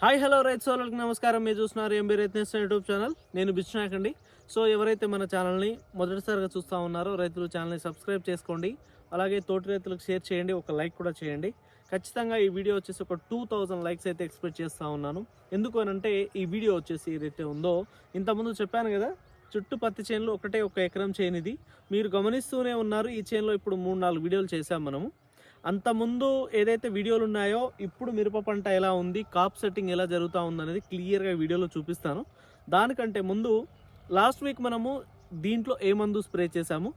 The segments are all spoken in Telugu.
హాయ్ హలో రైతు సోదరులకు నమస్కారం. మీరు చూస్తున్నారు ఎంబీ రైతనేస్ యూట్యూబ్ ఛానల్. నేను బిచ్చునాక్ అండి. సో ఎవరైతే మన ఛానల్ని మొదటిసారిగా చూస్తూ ఉన్నారో రైతులు ఛానల్ని సబ్స్క్రైబ్ చేసుకోండి. అలాగే తోటి రైతులకు షేర్ చేయండి ఒక లైక్ కూడా చేయండి. ఖచ్చితంగా ఈ వీడియో వచ్చేసి ఒక టూ థౌజండ్ లైక్స్ అయితే ఎక్స్పెక్ట్ చేస్తూ ఉన్నాను. ఎందుకు అనంటే ఈ వీడియో వచ్చేసి ఏదైతే ఉందో ఇంతకుముందు చెప్పాను కదా చుట్టూ పత్తి చేనులు ఒకటే ఒక ఎకరం చేను ఇది మీరు గమనిస్తూనే ఉన్నారు ఈ చేనులో ఇప్పుడు మూడు నాలుగు వీడియోలు చేసాం మనము. అంతకుముందు ఏదైతే వీడియోలు ఉన్నాయో ఇప్పుడు మిరప పంట ఎలా ఉంది కాప్ సెట్టింగ్ ఎలా జరుగుతూ ఉంది అనేది క్లియర్గా వీడియోలో చూపిస్తాను. దానికంటే ముందు లాస్ట్ వీక్ మనము దీంట్లో ఏ మందు స్ప్రే చేశాము?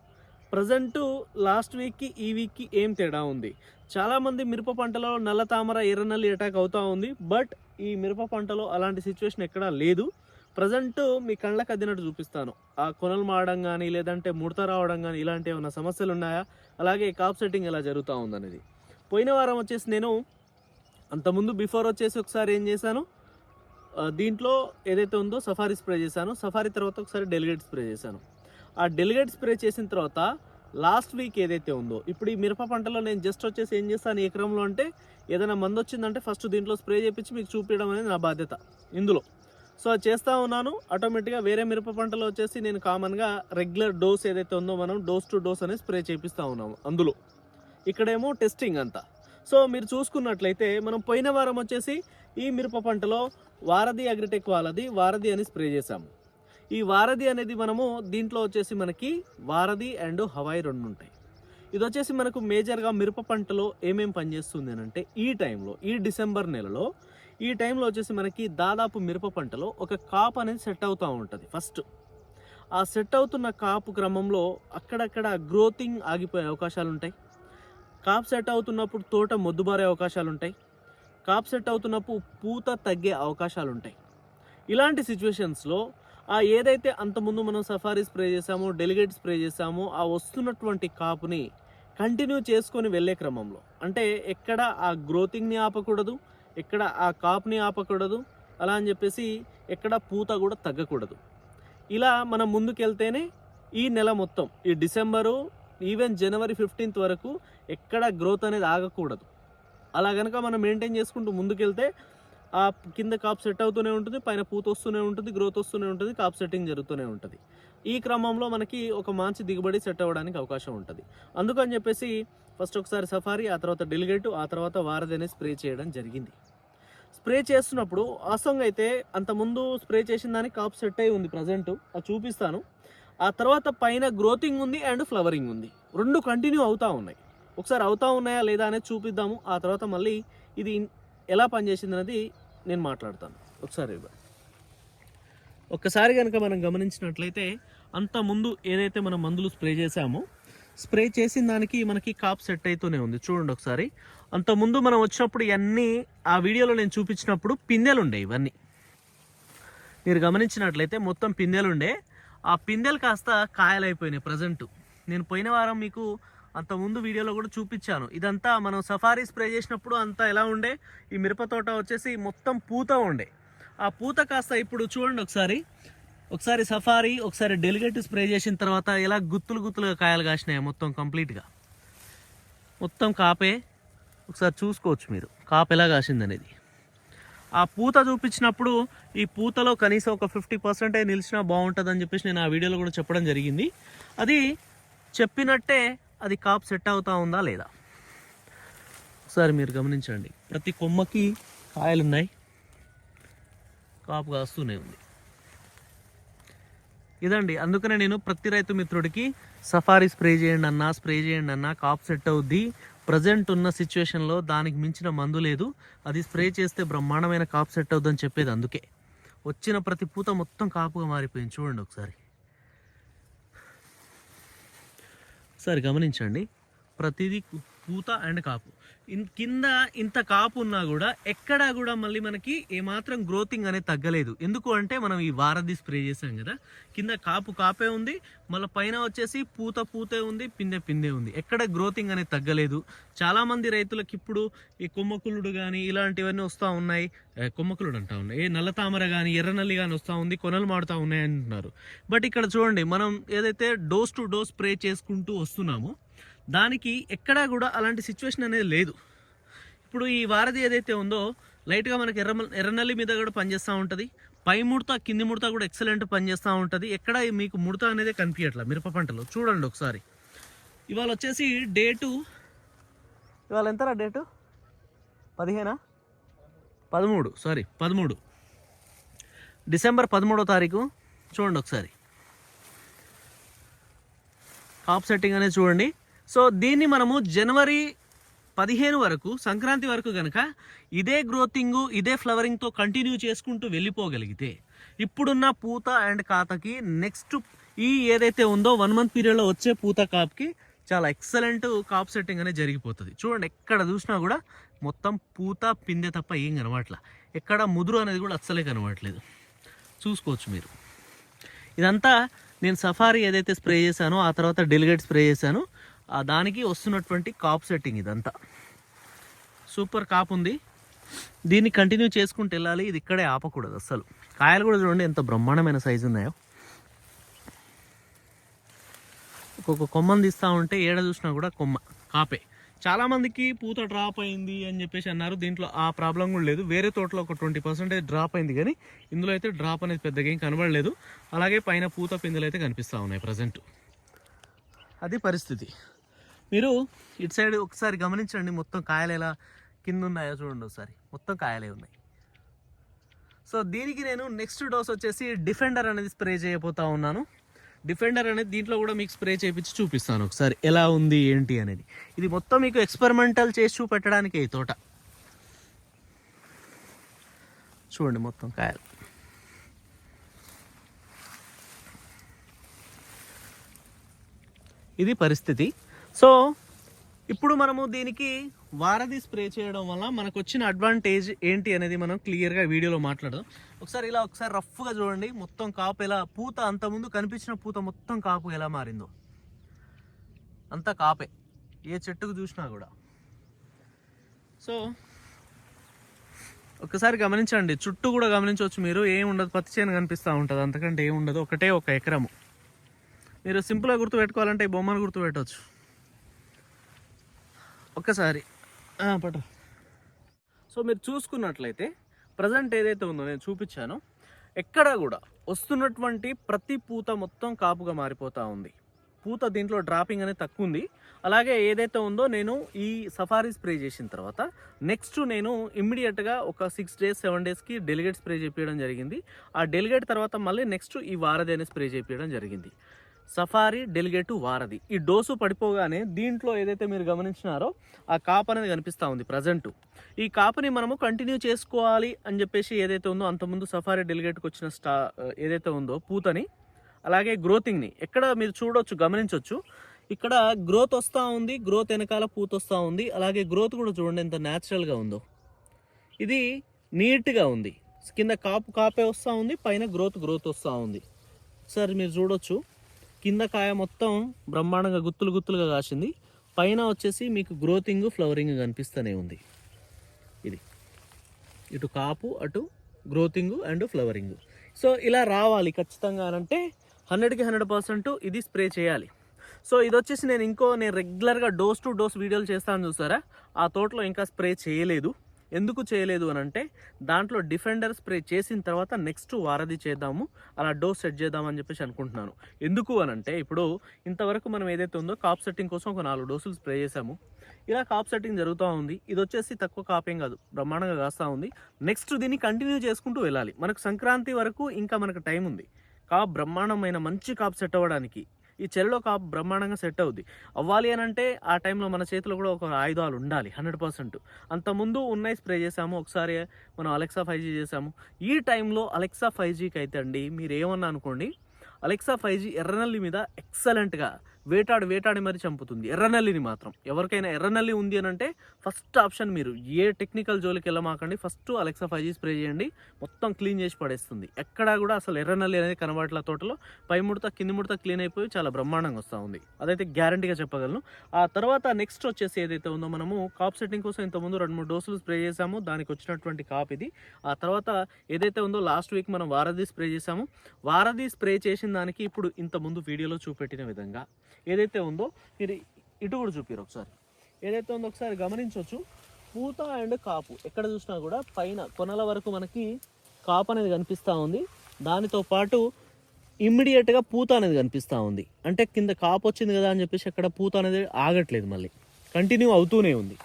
ప్రజెంట్ లాస్ట్ వీక్కి ఈ వీక్కి ఏం తేడా ఉంది? చాలామంది మిరప పంటలో నల్ల తామర ఎర్రనల్లి అటాక్ అవుతూ ఉంది బట్ ఈ మిరప పంటలో అలాంటి సిచ్యువేషన్ ఎక్కడా లేదు. ప్రజెంట్ మీ కళ్ళకి అద్దినట్టు చూపిస్తాను. ఆ కొనలు మారడం కానీ లేదంటే ముడత రావడం కానీ ఇలాంటి ఏమైనా సమస్యలు ఉన్నాయా? అలాగే కాప్ సెట్టింగ్ ఎలా జరుగుతూ ఉందనేది. పోయిన వారం వచ్చేసి నేను అంతకుముందు బిఫోర్ వచ్చేసి ఒకసారి ఏం చేశాను? దీంట్లో ఏదైతే ఉందో సఫారీ స్ప్రే చేశాను. సఫారీ తర్వాత ఒకసారి డెలిగేట్ స్ప్రే చేశాను. ఆ డెలిగేట్ స్ప్రే చేసిన తర్వాత లాస్ట్ వీక్ ఏదైతే ఉందో ఇప్పుడు ఈ మిరప పంటలో నేను జస్ట్ వచ్చేసి ఏం చేస్తాను ఈ ఎకరంలో అంటే ఏదైనా మందు వచ్చిందంటే ఫస్ట్ దీంట్లో స్ప్రే చేపించి మీకు చూపించడం అనేది నా బాధ్యత. ఇందులో సో అది చేస్తూ ఉన్నాను. ఆటోమేటిక్గా వేరే మిరప పంటలో వచ్చేసి నేను కామన్గా రెగ్యులర్ డోస్ ఏదైతే ఉందో మనం డోస్ టు డోస్ అనేది స్ప్రే చేపిస్తూ ఉన్నాము అందులో. ఇక్కడేమో టెస్టింగ్ అంతా. సో మీరు చూసుకున్నట్లయితే మనం పోయిన వారం వచ్చేసి ఈ మిరప పంటలో వారధి అగ్రిటెక్ వాళ్ళది వారధి అని స్ప్రే చేసాము ఈ వారధి అనేది మనము దీంట్లో వచ్చేసి మనకి వారధి అండ్ హవాయి రెండు ఉంటాయి. ఇది వచ్చేసి మనకు మేజర్గా మిరప పంటలో ఏమేం పనిచేస్తుంది అని అంటే ఈ టైంలో ఈ డిసెంబర్ నెలలో ఈ టైంలో వచ్చేసి మనకి దాదాపు మిరప పంటలో ఒక కాప్ అనేది సెట్ అవుతూ ఉంటుంది. ఫస్ట్ ఆ సెట్ అవుతున్న కాపు క్రమంలో అక్కడక్కడ గ్రోతింగ్ ఆగిపోయే అవకాశాలు ఉంటాయి. కాప్ సెట్ అవుతున్నప్పుడు తోట మొద్దుబారే అవకాశాలు ఉంటాయి. కాప్ సెట్ అవుతున్నప్పుడు పూత తగ్గే అవకాశాలు ఉంటాయి. ఇలాంటి సిచ్యువేషన్స్లో ఆ ఏదైతే అంతకుముందు మనం సఫారీ స్ప్రే చేసామో డెలిగేట్ స్ప్రే చేసామో ఆ వస్తున్నటువంటి కాపుని కంటిన్యూ చేసుకొని వెళ్ళే క్రమంలో అంటే ఎక్కడ ఆ గ్రోతింగ్ని ఆపకూడదు ఎక్కడ ఆ కాప్ని ఆపకూడదు అలా అని చెప్పేసి ఎక్కడ పూత కూడా తగ్గకూడదు. ఇలా మనం ముందుకెళ్తేనే ఈ నెల మొత్తం ఈ డిసెంబరు ఈవెన్ జనవరి ఫిఫ్టీన్త్ వరకు ఎక్కడ గ్రోత్ అనేది ఆగకూడదు. అలా కనుక మనం మెయింటైన్ చేసుకుంటూ ముందుకెళ్తే ఆ కింద కాప్ సెట్ అవుతూనే ఉంటుంది పైన పూత వస్తూనే ఉంటుంది గ్రోత్ వస్తూనే ఉంటుంది కాప్ సెట్టింగ్ జరుగుతూనే ఉంటుంది. ఈ క్రమంలో మనకి ఒక మంచి దిగుబడి సెట్ అవ్వడానికి అవకాశం ఉంటుంది. అందుకని చెప్పేసి ఫస్ట్ ఒకసారి సఫారీ ఆ తర్వాత డెలిగేటు ఆ తర్వాత వారధి అనేది స్ప్రే చేయడం జరిగింది. స్ప్రే చేస్తున్నప్పుడు ఆసంగ్ అయితే అంతకుముందు స్ప్రే చేసిన దానికి కాప్ సెట్ అయి ఉంది ప్రజెంట్ అది చూపిస్తాను. ఆ తర్వాత పైన గ్రోతింగ్ ఉంది అండ్ ఫ్లవరింగ్ ఉంది. రెండు కంటిన్యూ అవుతూ ఉన్నాయి. ఒకసారి అవుతా ఉన్నాయా లేదా అనేది చూపిద్దాము. ఆ తర్వాత మళ్ళీ ఇది ఎలా పనిచేసింది అనేది నేను మాట్లాడతాను. ఒకసారి ఇవ్వండి. ఒక్కసారి కనుక మనం గమనించినట్లయితే అంత ముందు ఏదైతే మనం మందులు స్ప్రే చేసామో స్ప్రే చేసిన దానికి మనకి కాప్ సెట్ అవుతూనే ఉంది. చూడండి ఒకసారి. అంత ముందు మనం వచ్చినప్పుడు ఇవన్నీ ఆ వీడియోలో నేను చూపించినప్పుడు పిందెలు ఉండే ఇవన్నీ. మీరు గమనించినట్లయితే మొత్తం పిందెలు ఉండే ఆ పిందెలు కాస్త కాయలైపోయినాయి ప్రజెంట్. నేను పోయిన వారం మీకు అంత ముందు వీడియోలో కూడా చూపించాను. ఇదంతా మనం సఫారీ స్ప్రే చేసినప్పుడు అంతా ఎలా ఉండే? ఈ మిరప తోట వచ్చేసి మొత్తం పూత ఉండే. ఆ పూత కాస్త ఇప్పుడు చూడండి ఒకసారి. ఒకసారి సఫారీ ఒకసారి డెలిగేట్ స్ప్రే చేసిన తర్వాత ఎలా గుత్తులు గుత్తులుగా కాయలు కాసినాయి మొత్తం కంప్లీట్గా. మొత్తం కాపే. ఒకసారి చూసుకోవచ్చు మీరు కాపు ఎలా కాసింది అనేది. ఆ పూత చూపించినప్పుడు ఈ పూతలో కనీసం ఒక ఫిఫ్టీ పర్సెంటే నిలిచినా బాగుంటుంది అని చెప్పేసి నేను ఆ వీడియోలో కూడా చెప్పడం జరిగింది. అది చెప్పినట్టే అది కాపు సెట్ అవుతా ఉందా లేదా? ఒకసారి మీరు గమనించండి. ప్రతి కొమ్మకి కాయలు ఉన్నాయి కాపు కాస్తూనే ఉంది. ఇదండి. అందుకనే నేను ప్రతి రైతు మిత్రుడికి సఫారీ స్ప్రే చేయండి అన్నా స్ప్రే చేయండి అన్నా కాప్ సెట్ అవుద్ది. ప్రజెంట్ ఉన్న సిచ్యువేషన్లో దానికి మించిన మందు లేదు. అది స్ప్రే చేస్తే బ్రహ్మాండమైన కాప్ సెట్ అవుద్దని చెప్పేది అందుకే. వచ్చిన ప్రతి పూత మొత్తం కాపుగా మారిపోయింది. చూడండి ఒకసారి. ఒకసారి గమనించండి. ప్రతిదీ పూత అండ్ కాపు. కింద ఇంత కాపు ఉన్నా కూడా ఎక్కడా కూడా మళ్ళీ మనకి ఏమాత్రం గ్రోతింగ్ అనేది తగ్గలేదు. ఎందుకు అంటే మనం ఈ వారధి స్ప్రే చేసాం కదా కింద కాపు కాపే ఉంది మళ్ళీ పైన వచ్చేసి పూత పూతే ఉంది పిందె పిందే ఉంది. ఎక్కడ గ్రోతింగ్ అనేది తగ్గలేదు. చాలామంది రైతులకు ఇప్పుడు ఈ కొమ్మకులుడు కానీ ఇలాంటివన్నీ వస్తూ ఉన్నాయి. కొమ్మకులుడు అంటా ఉన్నాయి ఏ నల్ల తామర కానీ ఎర్రనల్లి కానీ వస్తూ ఉంది కొనలు మాడుతూ ఉన్నాయి అంటున్నారు. బట్ ఇక్కడ చూడండి మనం ఏదైతే డోస్ టు డోస్ స్ప్రే చేసుకుంటూ వస్తున్నామో దానికి ఎక్కడా కూడా అలాంటి సిచ్యువేషన్ అనేది లేదు. ఇప్పుడు ఈ వారధి ఏదైతే ఉందో లైట్గా మనకి ఎర్ర ఎర్రనల్లి మీద కూడా పనిచేస్తూ ఉంటుంది. పై ముడత కింది ముడత కూడా ఎక్సలెంట్ పనిచేస్తూ ఉంటుంది. ఎక్కడ మీకు ముడత అనేది కనిపించట్లా మిరప పంటలో? చూడండి ఒకసారి. ఇవాళ వచ్చేసి డేటు ఇవాళ ఎంతరా డేటు పదిహేనా? పదమూడు సారీ పదమూడు. డిసెంబర్ పదమూడో తారీఖు. చూడండి ఒకసారి. టాప్ సెట్టింగ్ అనేది చూడండి. సో దీన్ని మనము జనవరి పదిహేను వరకు సంక్రాంతి వరకు కనుక ఇదే గ్రోతింగ్ ఇదే ఫ్లవరింగ్తో కంటిన్యూ చేసుకుంటూ వెళ్ళిపోగలిగితే ఇప్పుడున్న పూత అండ్ కాతకి నెక్స్ట్ ఈ ఏదైతే ఉందో వన్ మంత్ పీరియడ్లో వచ్చే పూత కాప్కి చాలా ఎక్సలెంట్ కాప్ సెట్టింగ్ అనేది జరిగిపోతుంది. చూడండి ఎక్కడ చూసినా కూడా మొత్తం పూత పిందె తప్ప ఏం కనబడట్లా. ఎక్కడ ముదురు అనేది కూడా అస్సలే కనబడట్లేదు. చూసుకోవచ్చు మీరు. ఇదంతా నేను సఫారీ ఏదైతే స్ప్రే చేశానో ఆ తర్వాత డెలిగేట్ స్ప్రే చేశానో. దానికి వస్తున్నటువంటి కాప్ సెట్టింగ్ ఇదంతా. సూపర్ కాప్ ఉంది. దీన్ని కంటిన్యూ చేసుకుంటూ వెళ్ళాలి. ఇది ఇక్కడే ఆపకూడదు అస్సలు. కాయలు కూడా చూడండి ఎంత బ్రహ్మాండమైన సైజు ఉన్నాయో. ఒక్కొక్క కొమ్మని తీస్తూ ఉంటే ఏడ చూసినా కూడా కొమ్మ కాపే. చాలామందికి పూత డ్రాప్ అయింది అని చెప్పేసి అన్నారు. దీంట్లో ఆ ప్రాబ్లం కూడా లేదు. వేరే తోటలో ఒక ట్వంటీ పర్సెంటేజ్ డ్రాప్ అయింది కానీ ఇందులో అయితే డ్రాప్ అనేది పెద్దగా ఏం కనబడలేదు. అలాగే పైన పూత పిందులు అయితే కనిపిస్తూ ఉన్నాయి ప్రజెంట్. అది పరిస్థితి. మీరు ఇటు సైడ్ ఒకసారి గమనించండి మొత్తం కాయలు ఎలా కింద ఉన్నాయో చూడండి ఒకసారి. మొత్తం కాయలే ఉన్నాయి. సో దీనికి నేను నెక్స్ట్ డోస్ వచ్చేసి డిఫెండర్ అనేది స్ప్రే చేయబోతా ఉన్నాను. డిఫెండర్ అనేది దీంట్లో కూడా మీకు స్ప్రే చేయించి చూపిస్తాను ఒకసారి ఎలా ఉంది ఏంటి అనేది. ఇది మొత్తం మీకు ఎక్స్పెరిమెంటల్ చేసి చూపెట్టడానికి ఈ తోట. చూడండి మొత్తం కాయలు. ఇది పరిస్థితి. సో ఇప్పుడు మనము దీనికి వారధి స్ప్రే చేయడం వల్ల మనకు వచ్చిన అడ్వాంటేజ్ ఏంటి అనేది మనం క్లియర్గా వీడియోలో మాట్లాడదాం. ఒకసారి ఇలా ఒకసారి రఫ్గా చూడండి. మొత్తం కాపు ఎలా పూత అంత ముందు కనిపించిన పూత మొత్తం కాపు ఎలా మారిందో. అంతా కాపే. ఏ చెట్టుకు చూసినా కూడా. సో ఒకసారి గమనించండి. చుట్టూ కూడా గమనించవచ్చు మీరు. ఏం ఉండదు. పత్తి చేను కనిపిస్తూ ఉంటుంది. అంతకంటే ఏం ఉండదు. ఒకటే ఒక ఎకరము. మీరు సింపుల్గా గుర్తు పెట్టుకోవాలంటే ఈ బొమ్మను గుర్తు పెట్టవచ్చు ఒక్కసారి. పట్టు. సో మీరు చూసుకున్నట్లయితే ప్రజెంట్ ఏదైతే ఉందో నేను చూపించానో ఎక్కడ కూడా వస్తున్నటువంటి ప్రతి పూత మొత్తం కాపుగా మారిపోతూ ఉంది. పూత దీంట్లో డ్రాపింగ్ అనేది తక్కువ ఉంది. అలాగే ఏదైతే ఉందో నేను ఈ సఫారీ స్ప్రే చేసిన తర్వాత నెక్స్ట్ నేను ఇమ్మీడియట్గా ఒక సిక్స్ డేస్ సెవెన్ డేస్కి డెలిగేట్ స్ప్రే చేపించడం జరిగింది. ఆ డెలిగేట్ తర్వాత మళ్ళీ నెక్స్ట్ ఈ వారధి అనే స్ప్రే చేపించడం జరిగింది. సఫారీ డెలిగేటు వారధి. ఈ డోసు పడిపోగానే దీంట్లో ఏదైతే మీరు గమనించినారో ఆ కాప్ అనేది కనిపిస్తూ ఉంది ప్రజెంట్ ఈ కాపుని మనము కంటిన్యూ చేసుకోవాలి అని చెప్పేసి ఏదైతే ఉందో అంతకుముందు సఫారీ డెలిగేట్కి వచ్చిన స్టా ఏదైతే ఉందో పూతని అలాగే గ్రోతింగ్ని ఎక్కడ మీరు చూడొచ్చు గమనించవచ్చు ఇక్కడ గ్రోత్ వస్తూ ఉంది గ్రోత్ వెనకాల పూత వస్తూ ఉంది అలాగే గ్రోత్ కూడా చూడండి ఎంత న్యాచురల్గా ఉందో. ఇది నీట్గా ఉంది. కింద కాపు కాపే వస్తూ ఉంది పైన గ్రోత్ గ్రోత్ వస్తూ ఉంది. సార్ మీరు చూడొచ్చు. కింద కాయ మొత్తం బ్రహ్మాండంగా గుత్తులు గుత్తులుగా కాసింది. పైన వచ్చేసి మీకు గ్రోతింగ్ ఫ్లవరింగ్ కనిపిస్తూనే ఉంది. ఇది. ఇటు కాపు అటు గ్రోతింగ్ అండ్ ఫ్లవరింగ్. సో ఇలా రావాలి ఖచ్చితంగా అంటే హండ్రెడ్కి హండ్రెడ్ పర్సెంట్ ఇది స్ప్రే చేయాలి. సో ఇది వచ్చేసి నేను ఇంకో నేను రెగ్యులర్గా డోస్ టు డోస్ వీడియోలు చేస్తాను చూసారా? ఆ తోటలో ఇంకా స్ప్రే చేయలేదు. ఎందుకు చేయలేదు అని అంటే దాంట్లో డిఫెండర్ స్ప్రే చేసిన తర్వాత నెక్స్ట్ వారధి చేద్దాము అలా డోస్ సెట్ చేద్దామని చెప్పేసి అనుకుంటున్నాను. ఎందుకు అని అంటే ఇప్పుడు ఇంతవరకు మనం ఏదైతే ఉందో కాప్ సెట్టింగ్ కోసం ఒక నాలుగు డోసులు స్ప్రే చేసాము ఇలా కాప్ సెట్టింగ్ జరుగుతూ ఉంది. ఇది వచ్చేసి తక్కువ కాపేం కాదు బ్రహ్మాండంగా కాస్తూ ఉంది. నెక్స్ట్ దీన్ని కంటిన్యూ చేసుకుంటూ వెళ్ళాలి. మనకు సంక్రాంతి వరకు ఇంకా మనకు టైం ఉంది. కాప్ బ్రహ్మాండమైన మంచి కాప్ సెట్ అవ్వడానికి ఈ చెల్లో ఒక బ్రహ్మాండంగా సెట్ అవుద్ది. అవ్వాలి అని అంటే ఆ టైంలో మన చేతిలో కూడా ఒక ఆయుధాలు ఉండాలి హండ్రెడ్ పర్సెంట్. అంతకుముందు ఉన్నాయి స్ప్రే చేసాము ఒకసారి మనం అలెక్సా ఫైవ్ జీ చేసాము ఈ టైంలో అలెక్సా ఫైవ్ జీకి అయితే అండి మీరు ఏమన్నా అనుకోండి అలెక్సా ఫైవ్ జీ ఎర్రనల్లి మీద ఎక్సలెంట్గా వేటాడి వేటాడి మరీ చంపుతుంది. ఎర్రనల్లిని మాత్రం. ఎవరికైనా ఎర్రనల్లి ఉంది అని అంటే ఫస్ట్ ఆప్షన్ మీరు. ఏ టెక్నికల్ జోలికి వెళ్ళమాకండి. First Alexa five G spray చేయండి. మొత్తం క్లీన్ చేసి పడేస్తుంది. ఎక్కడా కూడా అసలు ఎర్రనల్లి అనేది కనబడట్ల తోటలో. పై ముడత కింది ముడత క్లీన్ అయిపోయి చాలా బ్రహ్మాండంగా వస్తూ ఉంది. అదైతే గ్యారంటీగా చెప్పగలను. ఆ తర్వాత నెక్స్ట్ వచ్చేసి ఏదైతే ఉందో మనము కాప్ సెట్టింగ్ కోసం ఇంతకుముందు రెండు మూడు డోసులు స్ప్రే చేసాము దానికి వచ్చినటువంటి కాప్ ఇది. ఆ తర్వాత ఏదైతే ఉందో లాస్ట్ వీక్ మనం వారధి స్ప్రే చేసాము వారధి స్ప్రే చేసిన దానికి ఇప్పుడు ఇంత ముందు వీడియోలో చూపెట్టిన విధంగా ఏదైతే ఉందో మీరు ఇటు కూడా చూపిరు ఒకసారి. ఏదైతే ఉందో ఒకసారి గమనించవచ్చు పూత అండ్ కాపు. ఎక్కడ చూసినా కూడా పైన కొనల వరకు మనకి కాపు అనేది కనిపిస్తూ ఉంది. దానితో పాటు ఇమ్మీడియట్గా పూత అనేది కనిపిస్తూ ఉంది. అంటే కింద కాపు వచ్చింది కదా అని చెప్పేసి అక్కడ పూత అనేది ఆగట్లేదు మళ్ళీ. కంటిన్యూ అవుతూనే ఉంది.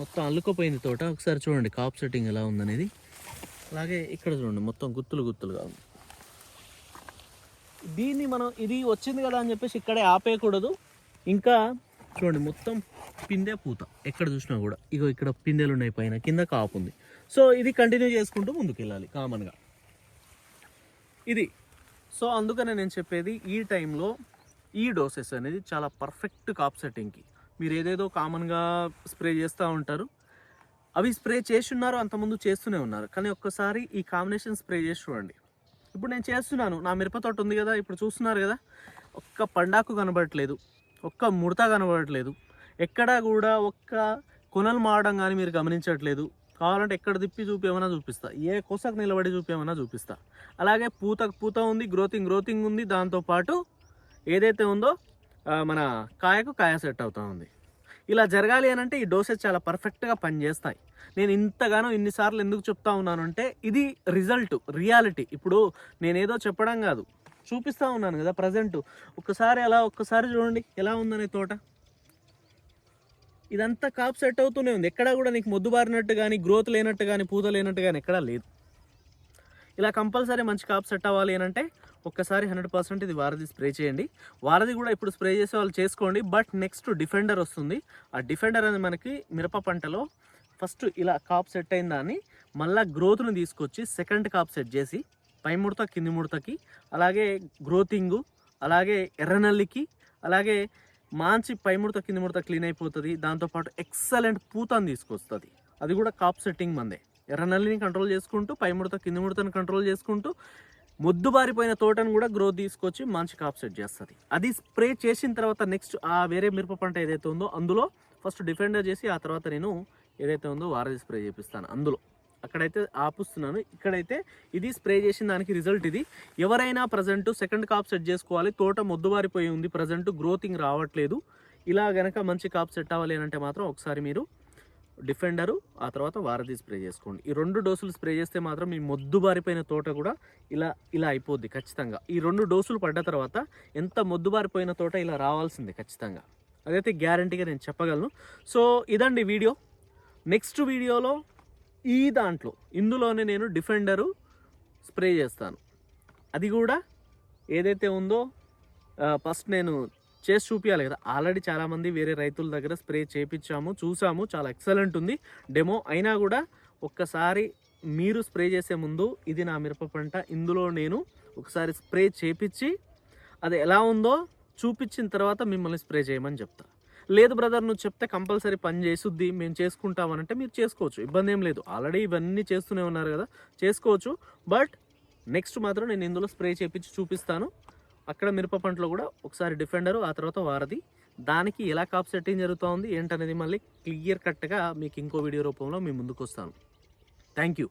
మొత్తం అల్లుకుపోయింది తోట. ఒకసారి చూడండి కాప్ సెట్టింగ్ ఎలా ఉందనేది. అలాగే ఇక్కడ చూడండి మొత్తం గుత్తులు గుత్తులుగా ఉంది. దీన్ని మనం ఇది వచ్చింది కదా అని చెప్పేసి ఇక్కడే ఆపేయకూడదు. ఇంకా చూడండి మొత్తం పిందె పూత. ఎక్కడ చూసినా కూడా. ఇగో ఇక్కడ పిందెలు ఉన్నాయి పైన కింద కాపు ఉంది. సో ఇది కంటిన్యూ చేసుకుంటూ ముందుకు వెళ్ళాలి కామన్గా ఇది. సో అందుకనే నేను చెప్పేది ఈ టైంలో ఈ డోసెస్ అనేది చాలా పర్ఫెక్ట్ కాప్ సెట్టింగ్కి మీరు ఏదేదో కామన్గా స్ప్రే చేస్తూ ఉంటారు. అవి స్ప్రే చేసి ఉన్నారు అంతకుముందు చేస్తూనే ఉన్నారు. కానీ ఒక్కసారి ఈ కాంబినేషన్ స్ప్రే చేసి చూడండి. ఇప్పుడు నేను చేస్తున్నాను. నా మిరప తోట ఉంది కదా ఇప్పుడు చూస్తున్నారు కదా ఒక్క పండాకు కనబడట్లేదు. ఒక్క ముడత కనబడట్లేదు. ఎక్కడా కూడా ఒక్క కొనలు మారడం కానీ మీరు గమనించట్లేదు. కావాలంటే ఎక్కడ తిప్పి చూపేమన్నా చూపిస్తా. ఏ కోసకు నిలబడి చూపేమన్నా చూపిస్తా. అలాగే పూతకు పూత ఉంది గ్రోతింగ్ గ్రోతింగ్ ఉంది. దాంతోపాటు ఏదైతే ఉందో మన కాయకు కాయ సెట్ అవుతా ఉంది. ఇలా జరగాలి అని అంటే ఈ డోసెస్ చాలా పర్ఫెక్ట్గా పనిచేస్తాయి. నేను ఇంతగానో ఇన్నిసార్లు ఎందుకు చెప్తా ఉన్నాను అంటే ఇది రిజల్ట్ రియాలిటీ. ఇప్పుడు నేనేదో చెప్పడం కాదు. చూపిస్తా ఉన్నాను కదా ప్రజెంట్. ఒక్కసారి అలా ఒక్కసారి చూడండి. ఎలా ఉందనే తోట? ఇదంతా కాప్ సెట్ అవుతూనే ఉంది. ఎక్కడా కూడా నీకు మొద్దు బారినట్టు కానీ గ్రోత్ లేనట్టు కానీ పూత లేనట్టు కానీ ఎక్కడా లేదు. ఇలా కంపల్సరీ మంచి కాప్ సెట్ అవ్వాలి అని అంటే ఒక్కసారి హండ్రెడ్ పర్సెంట్ ఇది వారధి స్ప్రే చేయండి. వారధి కూడా ఇప్పుడు స్ప్రే చేసే వాళ్ళు చేసుకోండి. బట్ నెక్స్ట్ డిఫెండర్ వస్తుంది. ఆ డిఫెండర్ అనేది మనకి మిరప పంటలో ఫస్ట్ ఇలా కాప్ సెట్ అయిన దాన్ని మళ్ళీ గ్రోత్ని తీసుకొచ్చి సెకండ్ కాప్ సెట్ చేసి పై ముడత కింది ముడతకి అలాగే గ్రోతింగు అలాగే ఎర్రనల్లికి అలాగే మంచి పై ముడత కింది ముడత క్లీన్ అయిపోతుంది. దాంతోపాటు ఎక్సలెంట్ పూతని తీసుకొస్తుంది. అది కూడా కాప్ సెట్టింగ్ మందే. ఎర్రనల్లిని కంట్రోల్ చేసుకుంటూ పై ముడత కింది ముడతను కంట్రోల్ చేసుకుంటూ మొద్దుబారిపోయిన తోటను కూడా గ్రోత్ తీసుకొచ్చి మంచి కాప్ సెట్ చేస్తుంది. అది స్ప్రే చేసిన తర్వాత నెక్స్ట్ ఆ వేరే మిరప పంట ఏదైతే ఉందో అందులో ఫస్ట్ డిఫెండర్ చేసి ఆ తర్వాత నేను ఏదైతే ఉందో వారధి స్ప్రే చేపిస్తాను అందులో. అక్కడైతే ఆపుస్తున్నాను. ఇక్కడైతే ఇది స్ప్రే చేసిన దానికి రిజల్ట్ ఇది. ఎవరైనా ప్రజెంట్ సెకండ్ కాప్ సెట్ చేసుకోవాలి. తోట మొద్దుబారిపోయి ఉంది. ప్రజెంట్ గ్రోతింగ్ రావట్లేదు. ఇలా గనక మంచి కాప్ సెట్ అవ్వాలి అంటే మాత్రం ఒకసారి మీరు డిఫెండరు ఆ తర్వాత వారధి స్ప్రే చేసుకోండి. ఈ రెండు డోసులు స్ప్రే చేస్తే మాత్రం మీ మొద్దుబారిపోయిన తోట కూడా ఇలా ఇలా అయిపోద్ది ఖచ్చితంగా. ఈ రెండు డోసులు పడ్డ తర్వాత ఎంత మొద్దుబారిపోయిన తోట ఇలా రావాల్సిందే ఖచ్చితంగా. అదైతే గ్యారంటీగా నేను చెప్పగలను. సో ఇదండి వీడియో. నెక్స్ట్ వీడియోలో ఈ దాంట్లో ఇందులోనే నేను డిఫెండరు స్ప్రే చేస్తాను. అది కూడా ఏదైతే ఉందో ఫస్ట్ నేను చేసి చూపించాలి కదా. ఆల్రెడీ చాలామంది వేరే రైతుల దగ్గర స్ప్రే చేపించాము చూసాము. చాలా ఎక్సలెంట్ ఉంది. డెమో అయినా కూడా ఒక్కసారి మీరు స్ప్రే చేసే ముందు ఇది నా మిరప పంట. ఇందులో నేను ఒకసారి స్ప్రే చేపించి అది ఎలా ఉందో చూపించిన తర్వాత మిమ్మల్ని స్ప్రే చేయమని చెప్తా. లేదు బ్రదర్ నువ్వు చెప్తే కంపల్సరీ పని చేసుద్ది మేము చేసుకుంటామనంటే మీరు చేసుకోవచ్చు ఇబ్బంది ఏం లేదు. ఆల్రెడీ ఇవన్నీ చేస్తూనే ఉన్నారు కదా చేసుకోవచ్చు. బట్ నెక్స్ట్ మాత్రం నేను ఇందులో స్ప్రే చేపించి చూపిస్తాను. అక్కడ మిరప పంటలో కూడా ఒకసారి డిఫెండరు ఆ తర్వాత వారది దానికి ఎలా కాప్ సెట్టింగ్ జరుగుతూ ఉంది ఏంటనేది మళ్ళీ క్లియర్ కట్గా మీకు ఇంకో వీడియో రూపంలో మీ ముందుకు వస్తాను. Thank you